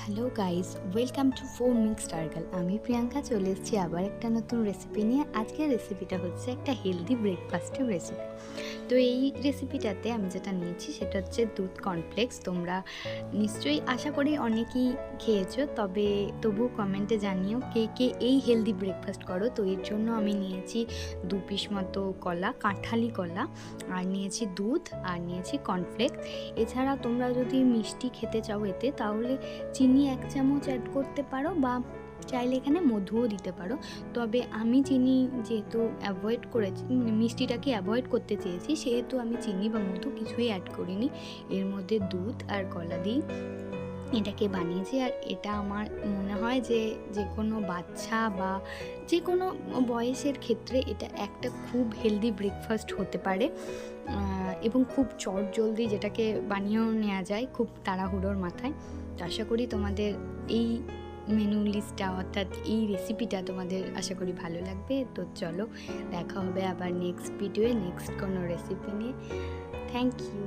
Hello guys welcome to four mix টার্গল আমি প্রিয়াঙ্কা চলে এসেছি আবার একটা নতুন রেসিপি নিয়ে। আজকের রেসিপিটা হচ্ছে একটা হেলদি ব্রেকফাস্টের রেসিপি তো এই রেসিপিটাতে আমি যেটা নিয়েছি, সেটা হচ্ছে দুধ কর্নফ্লেক্স তোমরা নিশ্চয়ই আশা করি অনেকেই খেয়েছো, তবে তবু কমেন্টে জানিও কে কে এই হেলদি ব্রেকফাস্ট করো। তো এর জন্য আমি নিয়েছি দু পিস মতো কলা, কাঁঠালি কলা, আর নিয়েছি দুধ, আর নিয়েছি কর্নফ্লেক্স এছাড়া তোমরা যদি মিষ্টি খেতে চাও এতে, তাহলে চিনি এক চামচ অ্যাড করতে পারো বা চাইলে এখানে মধুও দিতে পারো। তবে আমি চিনি যেহেতু অ্যাভয়েড করেছি মানে মিষ্টিটাকে অ্যাভয়েড করতে চেয়েছি, সেহেতু আমি চিনি বা মধু কিছুই অ্যাড করিনি। এর মধ্যে দুধ আর কলা দিই। এটাকে বানিয়েছি আর এটা আমার মনে হয় যে যে কোনো বাচ্চা বা যে কোনো বয়সের ক্ষেত্রে এটা একটা খুব হেলদি ব্রেকফাস্ট হতে পারে এবং খুব চট জলদি যেটাকে বানিয়েও নেওয়া যায় খুব তাড়াহুড়োর মাথায়। তো আশা করি তোমাদের এই মেনু লিস্টটা অর্থাৎ এই রেসিপিটা তোমাদের আশা করি ভালো লাগবে। তো চলো, দেখা হবে আবার নেক্সট ভিডিওয়ে নেক্সট কোনো রেসিপি নিয়ে। Thank you